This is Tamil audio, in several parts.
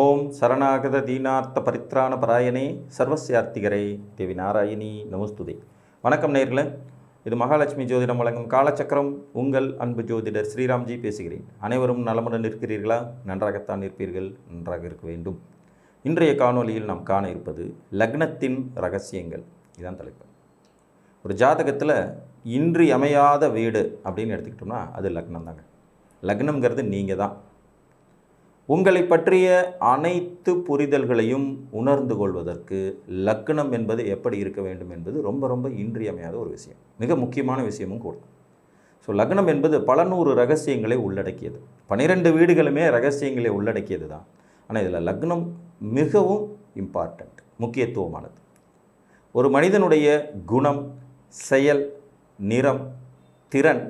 ஓம் சரணாகத தீனார்த்த பரித்ராண பராயணே சர்வசியார்த்திகரே தேவி நாராயணி நமஸ்துதே. வணக்கம் நேர்களே இது மகாலட்சுமி ஜோதிடம் வழங்கும் காலச்சக்கரம். உங்கள் அன்பு ஜோதிடர் ஸ்ரீராம்ஜி பேசுகிறேன். அனைவரும் நலமுடன் இருக்கிறீர்களா நன்றாகத்தான் இருப்பீர்கள். நன்றாக இருக்க வேண்டும். இன்றைய காணொளியில் நாம் காண இருப்பது லக்னத்தின் ரகசியங்கள். இதுதான் தலைப்பு. ஒரு ஜாதகத்தில் இன்றி அமையாத வீடு அப்படின்னு எடுத்துக்கிட்டோம்னா அது லக்னம் தாங்க லக்னம்ங்கிறது நீங்கள் தான் உங்களை பற்றிய அனைத்து புரிதல்களையும் உணர்ந்து கொள்வதற்கு லக்னம் என்பது எப்படி இருக்க வேண்டும் என்பது ரொம்ப ரொம்ப இன்றியமையாத ஒரு விஷயம். மிக முக்கியமான விஷயமும் கூட. ஸோ லக்னம் என்பது பல நூறு ரகசியங்களை உள்ளடக்கியது. பன்னிரெண்டு வீடுகளுமே ரகசியங்களை உள்ளடக்கியது தான். ஆனால் இதில் லக்னம் மிகவும் இம்பார்ட்டண்ட் முக்கியத்துவமானது. ஒரு மனிதனுடைய குணம் செயல் நிறம் திறன்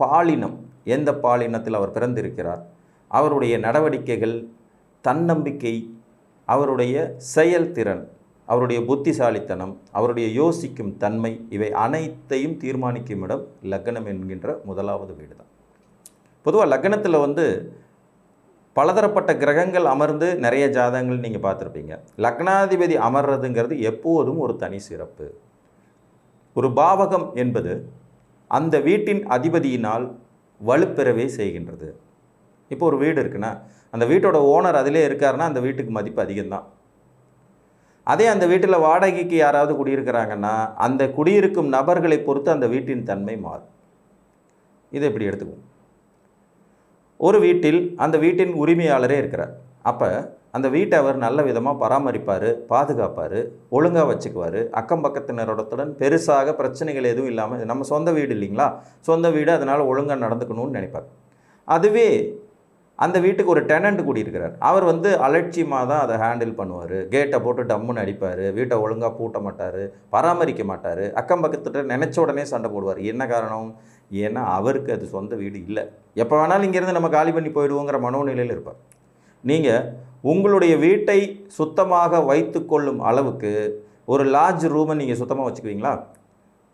பாலினம் எந்த பாலினத்தில் அவர் பிறந்திருக்கிறார்? அவருடைய நடவடிக்கைகள் தன்னம்பிக்கை அவருடைய செயல்திறன் அவருடைய புத்திசாலித்தனம் அவருடைய யோசிக்கும் தன்மை இவை அனைத்தையும் தீர்மானிக்கும் இடம் லக்னம் என்கின்ற முதலாவது வீடு தான் பொதுவாக லக்னத்தில் வந்து பலதரப்பட்ட கிரகங்கள் அமர்ந்து நிறைய ஜாதகங்கள் நீங்கள் பார்த்துருப்பீங்க. லக்னாதிபதி அமர்றதுங்கிறது எப்போதும் ஒரு தனி சிறப்பு. ஒரு பாவகம் என்பது அந்த வீட்டின் அதிபதியினால் வலுப்பெறவே செய்கின்றது. இப்போ ஒரு வீடு இருக்குன்னா அந்த வீட்டோட ஓனர் அதிலே இருக்காருன்னா அந்த வீட்டுக்கு மதிப்பு அதிகம்தான். அதே அந்த வீட்டில் வாடகைக்கு யாராவது குடியிருக்கிறாங்கன்னா அந்த குடியிருக்கும் நபர்களை பொறுத்து அந்த வீட்டின் தன்மை மாறும். இதை எப்படி எடுத்துக்குவோம். ஒரு வீட்டில் அந்த வீட்டின் உரிமையாளரே இருக்கிறார். அப்போ அந்த வீட்டை அவர் நல்ல விதமாக பராமரிப்பார் பாதுகாப்பார் ஒழுங்காக வச்சுக்குவார் அக்கம் பக்கத்தினரோடத்துடன் பெருசாக பிரச்சனைகள் எதுவும் இல்லாமல் நம்ம சொந்த வீடு இல்லைங்களா? சொந்த வீடு அதனால் ஒழுங்காக நடந்துக்கணும்னு நினைப்பார். அதுவே அந்த வீட்டுக்கு ஒரு டெனண்ட் கூடியிருக்கிறார். அவர் வந்து அலட்சியமாக தான் அதை ஹேண்டில் பண்ணுவார். கேட்டை போட்டு டம்முன்னு அடிப்பார். வீட்டை ஒழுங்காக பூட்ட மாட்டார். பராமரிக்க மாட்டார். அக்கம் பக்கத்துட்டு நினச்ச உடனே சண்டை போடுவார். என்ன காரணம்? ஏன்னா அவருக்கு அது சொந்த வீடு இல்லை. எப்போ வேணாலும் இங்கேருந்து நம்ம காலி பண்ணி போயிடுவோங்கிற மனோநிலையில் இருப்பார். நீங்கள் உங்களுடைய வீட்டை சுத்தமாக வைத்துக்கொள்ளும் அளவுக்கு ஒரு லார்ஜ் ரூமை நீங்கள் சுத்தமாக வச்சுக்குவீங்களா?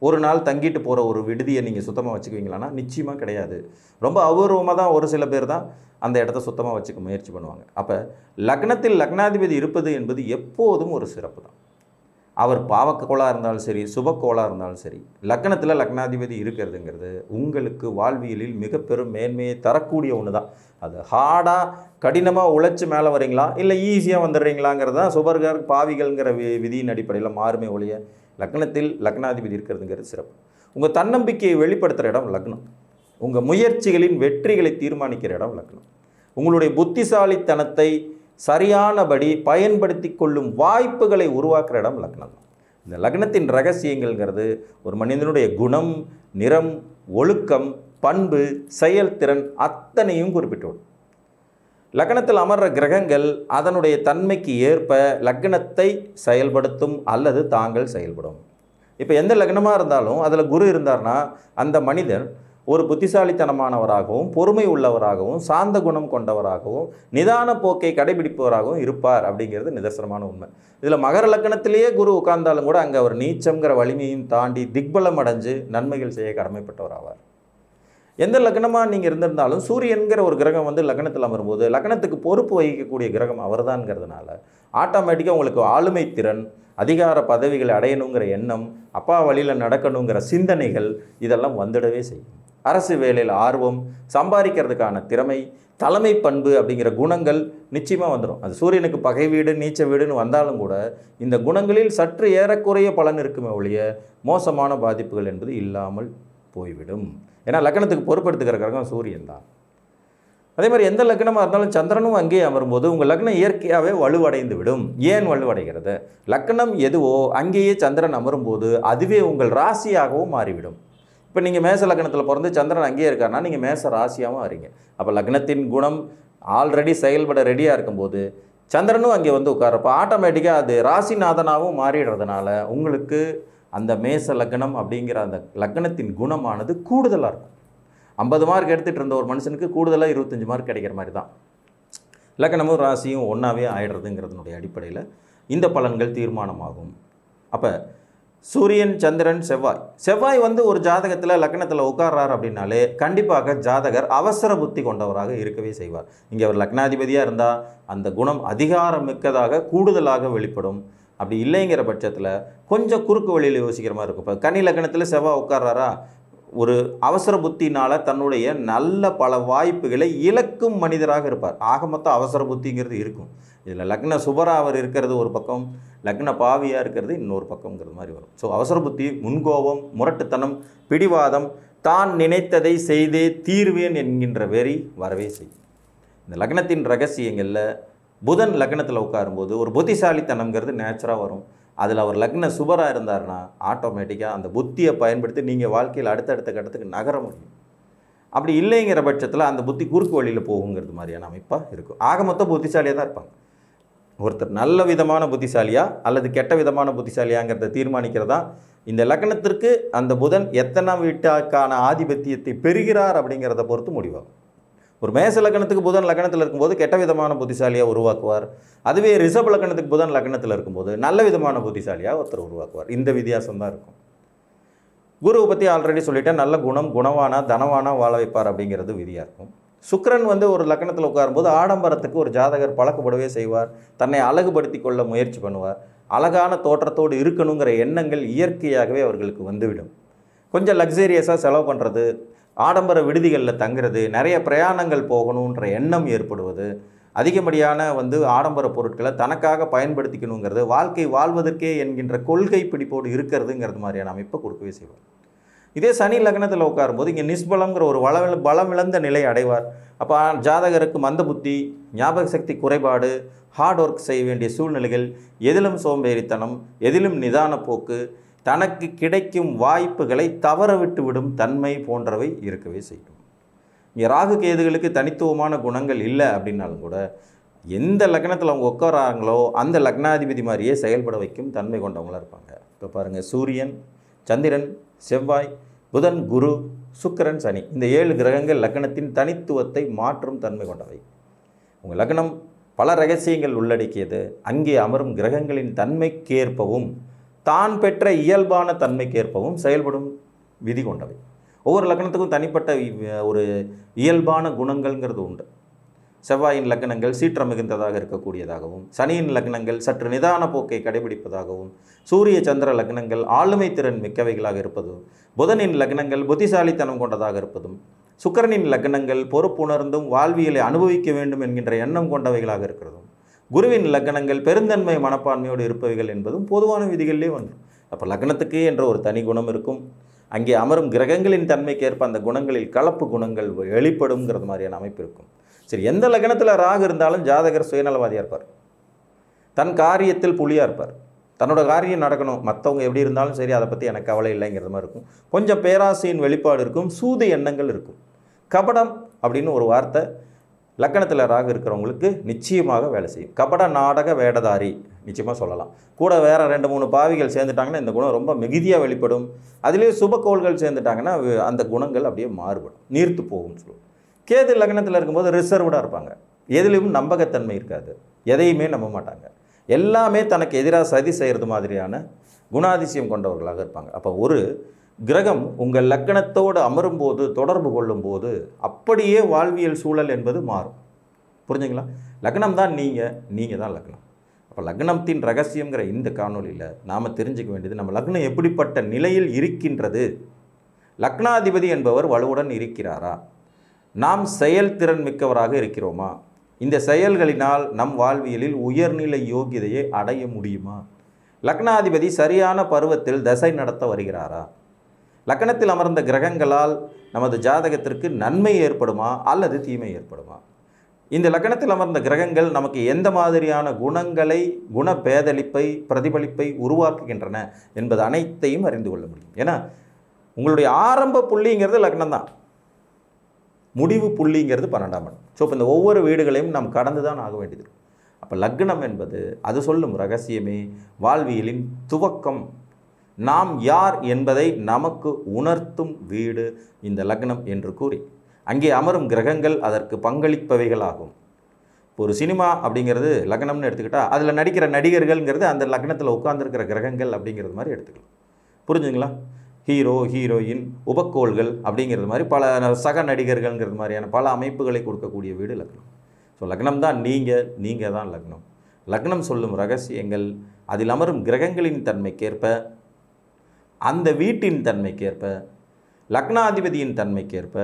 ஒரு நாள் தங்கிட்டு போகிற ஒரு விடுதியை நீங்கள் சுத்தமாக வச்சுக்குவீங்களான்னா நிச்சயமாக கிடையாது. ரொம்ப அபூர்வமாக தான் ஒரு சில பேர் தான் அந்த இடத்த சுத்தமாக வச்சுக்க முயற்சி பண்ணுவாங்க. அப்போ லக்னத்தில் லக்னாதிபதி இருப்பது என்பது எப்போதும் ஒரு சிறப்பு தான். அவர் பாவக்கோளாக இருந்தாலும் சரி சுபக்கோளாக இருந்தாலும் சரி லக்னத்தில் லக்னாதிபதி இருக்கிறதுங்கிறது உங்களுக்கு வாழ்வியலில் மிக பெரும் மேன்மையை தரக்கூடிய ஒன்று தான். அது ஹார்டாக கடினமாக உழைச்சி மேலே வரீங்களா இல்லை ஈஸியாக வந்துடுறீங்களாங்கிறது தான் சுபர்கள் பாவிகள்ங்கிற வி விதியின் அடிப்படையில் மாறுமே ஒழிய லக்னத்தில் லக்னாதிபதி இருக்கிறதுங்கிறது சிறப்பு. உங்கள் தன்னம்பிக்கையை வெளிப்படுத்துகிற இடம் லக்னம். உங்கள் முயற்சிகளின் வெற்றிகளை தீர்மானிக்கிற இடம் லக்னம். உங்களுடைய புத்திசாலித்தனத்தை சரியானபடி பயன்படுத்தி கொள்ளும் வாய்ப்புகளை உருவாக்குற இடம் லக்னம். இந்த லக்னத்தின் ரகசியங்கள்ங்கிறது ஒரு மனிதனுடைய குணம் நிறம் ஒழுக்கம் பண்பு செயல்திறன் அத்தனையும் குறிப்பிட்டுள்ளது லக்னத்தில் அமர்ற கிரகங்கள் அதனுடைய தன்மைக்கு ஏற்ப லக்னத்தை செயல்படுத்தும் அல்லது தாங்கள் செயல்படும். இப்போ எந்த லக்னமாக இருந்தாலும் அதில் குரு இருந்தார்னா அந்த மனிதன் ஒரு புத்திசாலித்தனமானவராகவும் பொறுமை உள்ளவராகவும் சாந்த குணம் கொண்டவராகவும் நிதான போக்கை கடைபிடிப்பவராகவும் இருப்பார் அப்படிங்கிறது நிதர்சனமான உண்மை. இதில் மகர லக்கணத்திலேயே குரு உட்கார்ந்தாலும் கூட அங்கே அவர் நீச்சங்கிற வலிமையும் தாண்டி திக்பலம் அடைஞ்சு நன்மைகள் செய்ய கடமைப்பட்டவர் ஆவார் எந்த லக்னமாக நீங்கள் இருந்திருந்தாலும் சூரியன்கிற ஒரு கிரகம் வந்து லக்னத்தில் அமரும்போது லக்னத்துக்கு பொறுப்பு வகிக்கக்கூடிய கிரகம் அவர்தான்ங்கிறதுனால ஆட்டோமேட்டிக்காக உங்களுக்கு ஆளுமை திறன் அதிகார பதவிகளை அடையணுங்கிற எண்ணம் அப்பா வழியில் நடக்கணுங்கிற சிந்தனைகள் இதெல்லாம் வந்துடவே செய்யும். அரசு வேலையில் ஆர்வம் சம்பாதிக்கிறதுக்கான திறமை தலைமை பண்பு அப்படிங்கிற குணங்கள் நிச்சயமாக வந்துடும் அது சூரியனுக்கு பகை வீடு நீச்ச வீடுன்னு வந்தாலும் கூட இந்த குணங்களில் சற்று ஏறக்குறைய பலன் இருக்குமே ஒழிய மோசமான பாதிப்புகள் என்பது இல்லாமல் போய்விடும். ஏன்னா லக்னத்துக்கு பொறுப்பெடுத்துக்கிற கிரகம் சூரியன் தான். அதே மாதிரி எந்த லக்னமாக இருந்தாலும் சந்திரனும் அங்கேயே அமரும்போது உங்கள் லக்னம் இயற்கையாகவே வலுவடைந்து விடும் ஏன் வலுவடைகிறது? லக்னம் எதுவோ அங்கேயே சந்திரன் அமரும்போது அதுவே உங்கள் ராசியாகவும் மாறிவிடும். இப்போ நீங்கள் மேச லக்னத்தில் பிறந்து சந்திரன் அங்கேயே இருக்காருன்னா நீங்கள் மேச ராசியாகவும் வரீங்க அப்போ லக்னத்தின் குணம் ஆல்ரெடி செயல்பட ரெடியாக இருக்கும்போது சந்திரனும் அங்கே வந்து உட்காரப்போ ஆட்டோமேட்டிக்காக அது ராசிநாதனாகவும் மாறிடுறதுனால உங்களுக்கு அந்த மேச லக்னம் அப்படிங்கிற அந்த லக்னத்தின் குணமானது கூடுதலாக இருக்கும். ஐம்பது மார்க் எடுத்துகிட்டு இருந்த ஒரு மனுஷனுக்கு கூடுதலாக இருபத்தஞ்சி மார்க் கிடைக்கிற மாதிரி தான். லக்னமும் ராசியும் ஒன்றாவே ஆயிடுறதுங்கிறதுனுடைய அடிப்படையில் இந்த பலன்கள் தீர்மானமாகும். அப்போ சூரியன் சந்திரன் செவ்வாய். செவ்வாய் வந்து ஒரு ஜாதகத்தில் லக்னத்தில் உட்கார்றார் அப்படின்னாலே கண்டிப்பாக ஜாதகர் அவசர புத்தி கொண்டவராக இருக்கவே செய்வார். இங்கே அவர் லக்னாதிபதியாக இருந்தால் அந்த குணம் அதிகாரமிக்கதாக கூடுதலாக வெளிப்படும். அப்படி இல்லைங்கிற பட்சத்தில் கொஞ்சம் குறுக்கு வழியில் யோசிக்கிற மாதிரி இருக்கும். இப்போ கன்னி லக்னத்தில் செவ்வாய் உட்கார்றாரா? ஒரு அவசர புத்தினால் தன்னுடைய நல்ல பல வாய்ப்புகளை இழக்கும் மனிதராக இருப்பார். ஆக மொத்தம் அவசர புத்திங்கிறது இருக்கும். இதில் லக்ன சுபரா அவர் இருக்கிறது ஒரு பக்கம் லக்ன பாவியாக இருக்கிறது இன்னொரு பக்கம்ங்கிறது மாதிரி வரும். ஸோ அவசர புத்தி முன்கோபம் முரட்டுத்தனம் பிடிவாதம் தான் நினைத்ததை செய்தே தீர்வேன் என்கின்ற வெறி வரவே செய்யும். இந்த லக்னத்தின் ரகசியங்களில் புதன் லக்னத்தில் உட்காரும்போது ஒரு புத்திசாலித்தனம்ங்கிறது நேச்சராக வரும். அதில் அவர் லக்ன சுபராக இருந்தார்னா ஆட்டோமேட்டிக்காக அந்த புத்தியை பயன்படுத்தி நீங்கள் வாழ்க்கையில் அடுத்தடுத்த கட்டத்துக்கு நகர முடியும். அப்படி இல்லைங்கிற பட்சத்தில் அந்த புத்தி குறுக்கு வழியில் போகுங்கிறது மாதிரியான அமைப்பாக இருக்கும். ஆக மொத்தம் புத்திசாலியாக தான் இருப்பாங்க. ஒருத்தர் நல்ல விதமான புத்திசாலியா அல்லது கெட்ட விதமான புத்திசாலியாங்கிறத தீர்மானிக்கிறதா? இந்த லக்னத்திற்கு அந்த புதன் எத்தனை வீட்டாக்கான ஆதிபத்தியத்தை பெறுகிறார் அப்படிங்கிறத பொறுத்து முடிவாகும். ஒரு மேச லக்னத்துக்கு புதன் லக்னத்தில் இருக்கும்போது கெட்ட விதமான புத்திசாலியாக உருவாக்குவார். அதுவே ரிஷப லக்னத்துக்கு புதன் லக்னத்தில் இருக்கும்போது நல்ல விதமான புத்திசாலியாக ஒருத்தர் உருவாக்குவார். இந்த வித்தியாசம் தான் இருக்கும். குருவை பற்றி ஆல்ரெடி சொல்லிட்டேன். நல்ல குணம் குணவானா தனவானா வாழ வைப்பார் அப்படிங்கிறது விதியாக இருக்கும் சுக்கரன் வந்து ஒரு லக்னத்தில் உட்காரும்போது ஆடம்பரத்துக்கு ஒரு ஜாதகர் பழக்கப்படவே செய்வார். தன்னை அழகுபடுத்தி கொள்ள முயற்சி பண்ணுவார். அழகான தோற்றத்தோடு இருக்கணுங்கிற எண்ணங்கள் இயற்கையாகவே அவர்களுக்கு வந்துவிடும். கொஞ்சம் லக்ஸரியஸாக செலவு பண்ணுறது ஆடம்பர விடுதிகளில் தங்குறது நிறைய பிரயாணங்கள் போகணுன்ற எண்ணம் ஏற்படுவது அதிகப்படியான வந்து ஆடம்பர பொருட்களை தனக்காக பயன்படுத்திக்கணுங்கிறது வாழ்க்கை வாழ்வதற்கே என்கின்ற கொள்கை பிடிப்போடு இருக்கிறதுங்கிறது மாதிரியான அமைப்பை கொடுக்கவே செய்வார். இதே சனி லக்னத்தில் உட்காரும்போது இங்கே நிஷ்பலங்கிற ஒரு வள பலமிழந்த நிலை அடைவார். அப்போ ஜாதகருக்கு மந்த புத்தி ஞாபக சக்தி குறைபாடு ஹார்ட் ஒர்க் செய்ய வேண்டிய சூழ்நிலைகள் எதிலும் சோம்பேறித்தனம் எதிலும் நிதான போக்கு தனக்கு கிடைக்கும் வாய்ப்புகளை தவறவிட்டு விடும் தன்மை போன்றவை இருக்கவே செய்யும். இங்கே ராகு கேதுகளுக்கு தனித்துவமான குணங்கள் இல்லை அப்படின்னாலும் கூட எந்த லக்னத்தில் அவங்க உட்காராங்களோ அந்த லக்னாதிபதி மாதிரியே செயல்பட வைக்கும் தன்மை கொண்டவங்களாக இருப்பாங்க. இப்போ பாருங்கள் சூரியன் சந்திரன் செவ்வாய் புதன் குரு சுக்கிரன் சனி. இந்த ஏழு கிரகங்கள் லக்னத்தின் தனித்துவத்தை மாற்றும் தன்மை கொண்டவை. உங்கள் லக்னம் பல ரகசியங்கள் உள்ளடக்கியது. அங்கே அமரும் கிரகங்களின் தன்மைக்கேற்பவும் தான் பெற்ற இயல்பான தன்மைக்கேற்பவும் செயல்படும் விதி கொண்டவை. ஒவ்வொரு லக்னத்துக்கும் தனிப்பட்ட ஒரு இயல்பான குணங்கள்ங்கிறது உண்டு. செவ்வாயின் லக்னங்கள் சீற்றம் மிகுந்ததாக இருக்கக்கூடியதாகவும் சனியின் லக்னங்கள் சற்று நிதான போக்கை கடைபிடிப்பதாகவும் சூரிய சந்திர லக்னங்கள் ஆளுமை திறன் மிக்கவைகளாக இருப்பதும் புதனின் லக்னங்கள் புத்திசாலித்தனம் கொண்டதாக இருப்பதும் சுக்கரனின் லக்னங்கள் பொறுப்புணர்ந்தும் வாழ்வியலை அனுபவிக்க வேண்டும் என்கின்ற எண்ணம் கொண்டவைகளாக இருக்கிறதும். குருவின் லக்னங்கள் பெருந்தன்மை மனப்பான்மையோடு இருப்பவைகள் என்பதும் பொதுவான விதிகளிலே ஒன்று. அப்போ லக்னத்துக்கு என்ற ஒரு தனி குணம் இருக்கும். அங்கே அமரும் கிரகங்களின் தன்மைக்கேற்ப அந்த குணங்களில் கலப்பு குணங்கள் வெளிப்படுங்கிறது மாதிரியான அமைப்பு இருக்கும். சரி எந்த லக்னத்தில் ராகு இருந்தாலும் ஜாதகர் சுயநலவாதியாக இருப்பார். தன் காரியத்தில் புலியாக இருப்பார். தன்னோட காரியம் நடக்கணும். மற்றவங்க எப்படி இருந்தாலும் சரி அதை பற்றி எனக்கு கவலை இல்லைங்கிறது மாதிரி இருக்கும். கொஞ்சம் பேராசையின் வெளிப்பாடு இருக்கும். சூது எண்ணங்கள் இருக்கும். கபடம் அப்படின்னு ஒரு வார்த்தை லக்கணத்தில் ராகு இருக்கிறவங்களுக்கு நிச்சயமாக வேலை செய்யும். கபட நாடக வேடதாரி நிச்சயமாக சொல்லலாம். கூட வேறு ரெண்டு மூணு பாவிகள் சேர்ந்துட்டாங்கன்னா இந்த குணம் ரொம்ப மிகுதியாக வெளிப்படும். அதுலேயே சுபக்கோள்கள் சேர்ந்துட்டாங்கன்னா அந்த குணங்கள் அப்படியே மாறுபடும். நீர்த்து போகும்னு சொல்லுவோம் கேது லக்னத்தில் இருக்கும்போது ரிசர்வ்டாக இருப்பாங்க. எதுலேயும் நம்பகத்தன்மை இருக்காது. எதையுமே நம்ப மாட்டாங்க. எல்லாமே தனக்கு எதிராக சதி செய்கிறது மாதிரியான குணாதிசயம் கொண்டவர்களாக இருப்பாங்க. அப்போ ஒரு கிரகம் உங்கள் லக்கணத்தோடு அமரும்போது தொடர்பு கொள்ளும்போது அப்படியே வாழ்வியல் சூழல் என்பது மாறும். புரிஞ்சுங்களா? லக்னம் தான் நீங்கள் நீங்கள் தான் லக்னம். அப்போ லக்னத்தின் ரகசியங்கிற இந்த காணொலியில் நாம் தெரிஞ்சுக்க வேண்டியது நம்ம லக்னம் எப்படிப்பட்ட நிலையில் இருக்கின்றது? லக்னாதிபதி என்பவர் வலுவுடன் இருக்கிறாரா? நாம் செயல்திறன் மிக்கவராக இருக்கிறோமா? இந்த செயல்களினால் நம் வாழ்வியலில் உயர்நிலை யோகியதையை அடைய முடியுமா? லக்னாதிபதி சரியான பருவத்தில் தசை நடத்த வருகிறாரா? லக்கணத்தில் அமர்ந்த கிரகங்களால் நமது ஜாதகத்திற்கு நன்மை ஏற்படுமா அல்லது தீமை ஏற்படுமா? இந்த லக்கணத்தில் அமர்ந்த கிரகங்கள் நமக்கு எந்த மாதிரியான குணங்களை குணபேதளிப்பை பிரதிபலிப்பை உருவாக்குகின்றன என்பது அனைத்தையும் அறிந்து கொள்ள முடியும். ஏன்னா உங்களுடைய ஆரம்ப புள்ளிங்கிறது லக்னம் தான். முடிவு புள்ளிங்கிறது பன்னெண்டாம் இடம். ஸோ இப்போ இந்த ஒவ்வொரு வீடுகளையும் நாம் கடந்து தான் ஆக வேண்டியது. அப்போ லக்னம் என்பது அது சொல்லும் ரகசியமே வாழ்வியலின் துவக்கம் நாம் யார் என்பதை நமக்கு உணர்த்தும் வீடு இந்த லக்னம் என்று கூறி. அங்கே அமரும் கிரகங்கள் அதற்கு பங்களிப்பவைகளாகும். இப்போ ஒரு சினிமா அப்படிங்கிறது லக்னம்னு எடுத்துக்கிட்டால் அதில் நடிக்கிற நடிகர்கள்ங்கிறது அந்த லக்னத்தில் உட்காந்துருக்கிற கிரகங்கள் அப்படிங்கிறது மாதிரி எடுத்துக்கலாம். புரிஞ்சுங்களா ஹீரோ ஹீரோயின் உபக்கோள்கள் அப்படிங்கிறது மாதிரி பல சக நடிகர்கள்ங்கிறது மாதிரியான பல அமைப்புகளை கொடுக்கக்கூடிய வீடு லக்னம். ஸோ லக்னம் தான் நீங்கள் நீங்கள் தான் லக்னம். லக்னம் சொல்லும் ரகசியங்கள் அதில் அமரும் கிரகங்களின் தன்மைக்கேற்ப அந்த வீட்டின் தன்மைக்கேற்ப லக்னாதிபதியின் தன்மைக்கேற்ப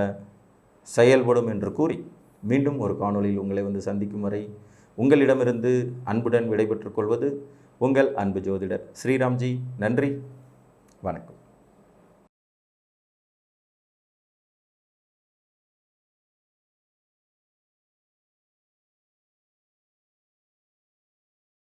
செயல்படும் என்று கூறி மீண்டும் ஒரு காணொளியில் உங்களை வந்து சந்திக்கும் வரை உங்களிடமிருந்து அன்புடன் விடைபெற்றுக் கொள்வது உங்கள் அன்பு ஜோதிடர் ஸ்ரீராம்ஜி. நன்றி. வணக்கம்.